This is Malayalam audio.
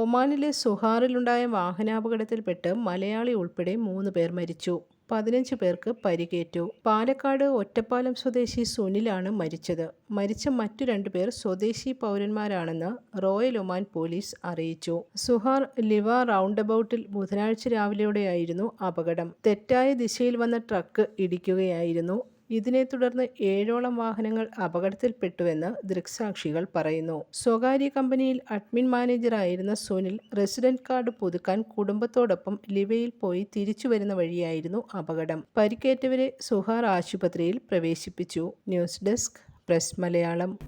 ഒമാനിലെ സുഹാറിലുണ്ടായ വാഹനാപകടത്തിൽപ്പെട്ട് മലയാളി ഉൾപ്പെടെ മൂന്ന് പേർ മരിച്ചു. പതിനഞ്ച് പേർക്ക് പരിക്കേറ്റു. പാലക്കാട് ഒറ്റപ്പാലം സ്വദേശി സുനിലാണ് മരിച്ചത്. മരിച്ച മറ്റു രണ്ടുപേർ സ്വദേശി പൗരന്മാരാണെന്ന് റോയൽ ഒമാൻ പോലീസ് അറിയിച്ചു. സുഹാർ ലിവ റൗണ്ട് അബൌട്ടിൽ ബുധനാഴ്ച രാവിലെയോടെയായിരുന്നു അപകടം. തെറ്റായ ദിശയിൽ വന്ന ട്രക്ക് ഇടിക്കുകയായിരുന്നു. ഇതിനെ തുടർന്ന് ഏഴോളം വാഹനങ്ങൾ അപകടത്തിൽപ്പെട്ടുവെന്ന് ദൃക്സാക്ഷികൾ പറയുന്നു. സ്വകാര്യ കമ്പനിയിൽ അഡ്മിൻ മാനേജറായിരുന്ന സുനിൽ റെസിഡന്റ് കാർഡ് പുതുക്കാൻ കുടുംബത്തോടൊപ്പം ലിവയിൽ പോയി തിരിച്ചു വരുന്ന വഴിയായിരുന്നു അപകടം. പരിക്കേറ്റവരെ സുഹാർ ആശുപത്രിയിൽ പ്രവേശിപ്പിച്ചു. News desk press Malayalam.